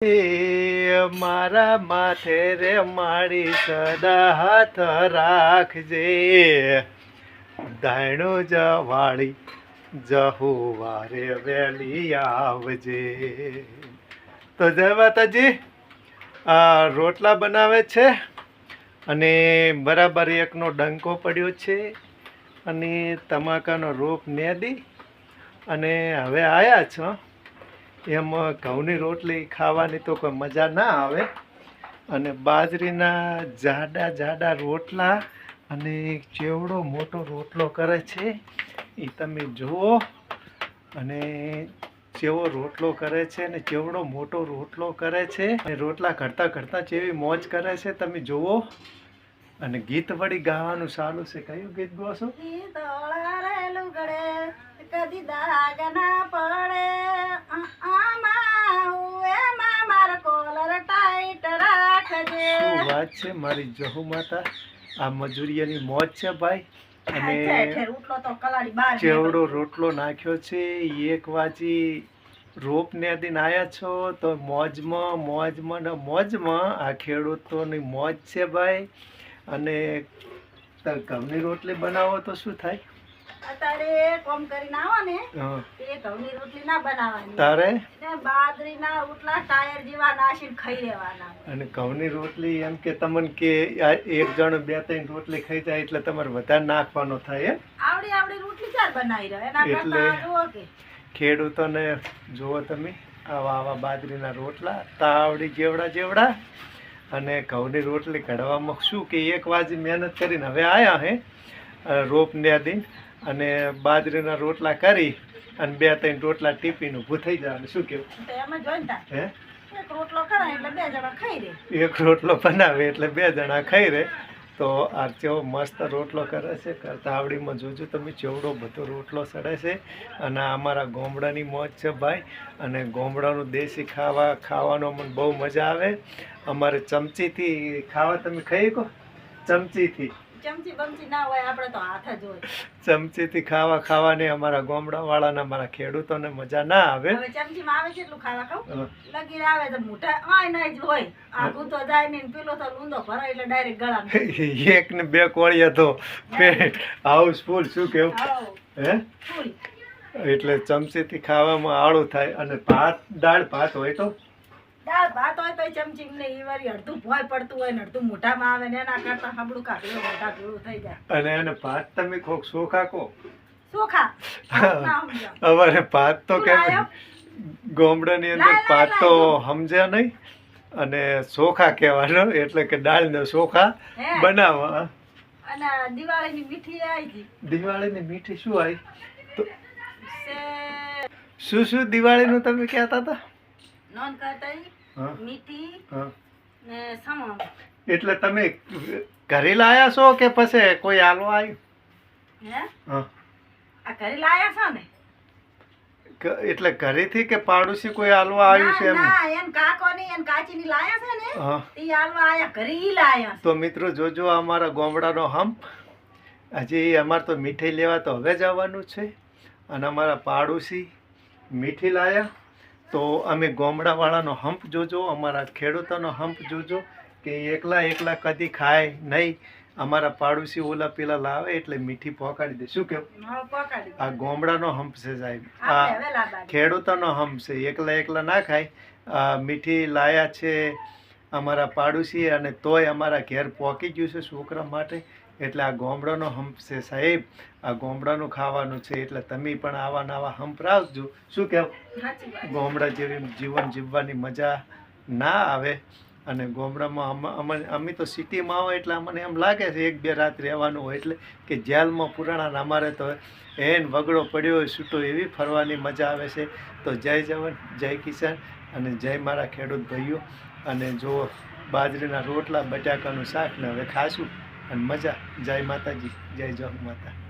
મારા માથે રે મારી સદા હાથ રાખજે. દાયણો જવાળી જહુવારે વેલી આવજે. તો જય માતાજી, આ રોટલા બનાવે છે અને બરાબર એકનો ડંકો પડ્યો છે અને તમાકાનો રોપ નેદી અને હવે આવ્યા છો. એમ ઘઉંની રોટલી ખાવાની તો કોઈ મજા ના આવે. અને બાજરીના જાડા જાડા રોટલા અને ચેવડો મોટો રોટલો કરે છે, એ તમે જુઓ. અને ચેવો રોટલો કરે છે ને ચેવડો મોટો રોટલો કરે છે. અને રોટલા ઘડતા ઘડતા ચેવી મોજ કરે છે, તમે જુઓ. અને ગીત વળી ગાવાનું ચાલુ છે. કયું ગીત ગો છો કદી દાગ ના પડે. શું વાત છે? મારી જહુ માતા આ મજૂરિયાની મોજ છે ભાઈ. અને ચેવડો રોટલો નાખ્યો છે એક વાજી રોપ ને દિન આયા છો તો મોજમાં મોજમાં ને મોજમાં આ ખેડૂતોની મોજ છે ભાઈ. અને ત- રોટલી બનાવો તો શું થાય? અત્યારે કોમ કરીને આવો ને એ ઘઉંની રોટલી ના બનાવવાની. તારે? ને બાજરીના રોટલા ટાયર જેવા નાસીને ખાઈ લેવાના. અને ઘઉંની રોટલી એમ કે તમને કે એક જણ બે ત્રણ રોટલી ખાઈ જાય એટલે તમારે વધારે નાખવાનો થાય એમ? આવડી આવડી રોટલી ચાર બનાવી રહ્યો એના એટલે- કરતા જુઓ કે. ખેડૂતોને જુઓ તમે આવા આવા બાજરીના રોટલા તાવડી જેવડા જેવડા. અને ઘઉંની રોટલી કઢવામાં શું કે એક વાજી મહેનત કરીને હવે આવ્યા હે રોપ ને નેદીન અને બાજરીના રોટલા કરી અને બે ત્રણ રોટલા ટીપીને ઊભું થઈ જવાનું. શું કેવું? હે? એક રોટલો કરાય એટલે બે જણા ખાઈ રે. એક રોટલો બનાવે એટલે બે જણા ખાઈ રહે તો આ કેવો મસ્ત રોટલો કરે છે. કરતા આવડીમાં જોજો તમે ચેવડો બધો રોટલો સડે છે. અને અમારા ગોમડાની મોજ છે ભાઈ. અને ગોમડાનું દેશી ખાવા ખાવાનો મને બહુ મજા આવે. અમારે ચમચીથી ખાવા તમે ખાઈ કહો ચમચીથી. ચમચી બમચી ના હોય આપણે તો હાથ જ હોય. ચમચીથી ખાવા ખાવાની અમારા ગોમડાવાળાના અમારા ખેડૂતોને મજા ના આવે. હવે ચમચીમાં આવે છે એટલું ખાવા ખાવ? લગીર આવે તો મોટા જ હોય. આખું તો જાય ને પેલો તો લૂંદો ભરાય એટલે ડાયરેક્ટ ગળા એક ને બે કોળિયા તો પેટ હાઉસફુલ શું કેવું? હે. એટલે ચમચીથી ખાવામાં આળું થાય અને ભાત દાળ ભાત હોય તો? દાળ ભાત હોય તો ચમચી ને એ વારી અડધું ભોય પડતું હોય ને અડધું મોઢામાં આવે ને એના કરતા સાંભળું કાઢ્યું મોઢા પીળું થઈ જાય અને એને ભાત તમે કોક સોખા કો સમજાવ. અમારે ભાત તો કેમ? ગોમડાની અંદર ભાત તો સમજ્યા નહીં. અને સોખા કહેવાનો એટલે કે દાળને સોખા બનાવવા. અને દિવાળીની મીઠી આવી દિવાળીની મીઠી શું આવી શું શું દિવાળીનું તમે કહેતા હતા? નોન મીઠી ને એટલે તમે ઘરે લાયા છો કે પછી કોઈ આલો આવ્યું હે? આ ઘરે લાયા છો ને? એટલે ઘરેથી કે પાડોશી કોઈ આલવા આવ્યું છે ના એમ કાકો એન એમ કાચી ની લાયા છે ને એ હાલવા આયા ઘરે ઈ લાયા તો મિત્રો જોજો અમારા ગોમડાનો હંપ હજી અમારે તો મીઠાઈ લેવા તો હવે જ આવવાનું છે. અને અમારા પાડોશી મીઠી લાયા. તો અમે ગામડાવાળાનો હંપ જોજો અમારા ખેડૂતોનો હંપ જોજો કે એકલા એકલા કદી ખાય નહીં. અમારા પાડોશી ઓલા પેલા લાવે એટલે મીઠી પહોંચાડી દે. શું કેવું? આ ગોમડાનો હંપ છે સાહેબ. આ ખેડૂતોનો હંપ છે. એકલા એકલા ના ખાય. આ મીઠી લાયા છે અમારા પાડોશી અને તોય અમારા ઘેર પહોંચી ગયું છે છોકરા માટે. એટલે આ ગોમડાનો હંપ છે સાહેબ. આ ગોમડાનું ખાવાનું છે એટલે તમે પણ આવા નવા હંપ રાખજો. શું કહેવું ગોમડા જેવી જીવન જીવવાની મજા ના આવે. અને ગોમડામાં અમ- તો સિટીમાં આવો એટલે અમને એમ લાગે છે એક બે રાત રહેવાનું હોય એટલે કે જેલમાં પુરાણા અમારે તો એન વગડો પડ્યો હોય છૂટો એવી ફરવાની મજા આવે છે. તો જય જવાન જય કિસાન અને જય મારા ખેડૂત ભાઈઓ. અને જો બાજરીના રોટલા બટાકાનું શાક ને હવે ખાશું. અને મજા. જય માતાજી. જય જય માતા.